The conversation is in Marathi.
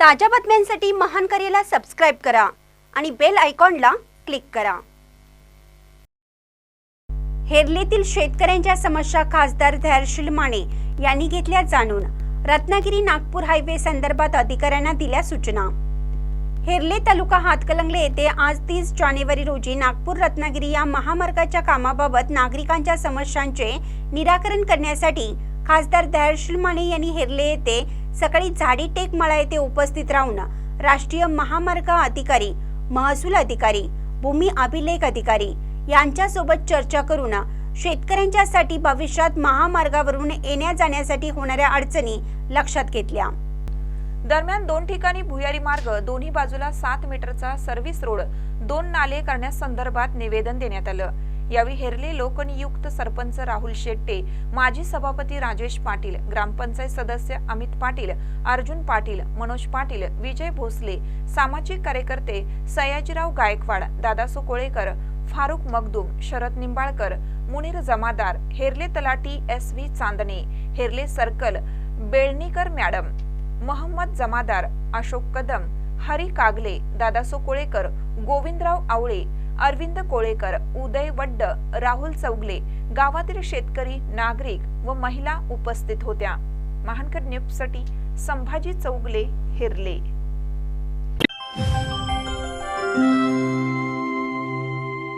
ताज्या बातम्यांसाठी महान करेला सबस्क्राईब करा आणि बेल आयकॉनला क्लिक करा. हेरलेतील शेतकऱ्यांच्या समस्या खासदार धैर्यशील माने यांनी घेतल्या जाणून रत्नागिरी नागपूर हायवे संदर्भात अधिकाऱ्यांना दिल्या सूचना. हेरले तालुका हातकलंगले येथे आज तीस जानेवारी रोजी नागपूर रत्नागिरी या महामार्गाच्या कामाबाबत नागरिकांच्या समस्यांचे निराकरण करण्यासाठी खासदार दयाशील माने यांनी हेरले येथे सकाळी झाडी टेक मळा येथे उपस्थित राहून राष्ट्रीय महामार्ग अधिकारी महसूल अधिकारी भूमी अभिलेख अधिकारी यांच्यासोबत चर्चा करून शेतकऱ्यांच्यासाठी भविष्यात महामार्गावरून येण्या जाण्यासाठी होणाऱ्या अडचणी लक्षात घेतल्या. दरम्यान दोन ठिकाणी भुयारी मार्ग दोन्ही बाजूला सात मीटरचा सर्व्हिस रोड दोन नाले करण्यासंदर्भात निवेदन देण्यात आलं. यावेळी हेरले लोकनियुक्त सरपंच राहुल शेट्टे माजी सभापती राजेश पाटील ग्रामपंचायत सदस्य अमित पाटील अर्जुन पाटील मनोज पाटील विजय भोसले सामाजिक कार्यकर्ते Sayajirao Gaikwad Dadaso Kolekar Farooq Magdum Sharad Nimbalkar Munir Jamadar Herle talathi S V Chandane Herle circle Belnikar madam Mohammad Jamadar Ashok Kadam Hari Kagle Dadaso Kolekar Govindrao Awale Arvind Kolekar Uday Vadd Rahul Chougale गावातील शेतकरी नागरिक व महिला उपस्थित होत्या. महानकर न्यूजसाठी संभाजी चौगले हिरले.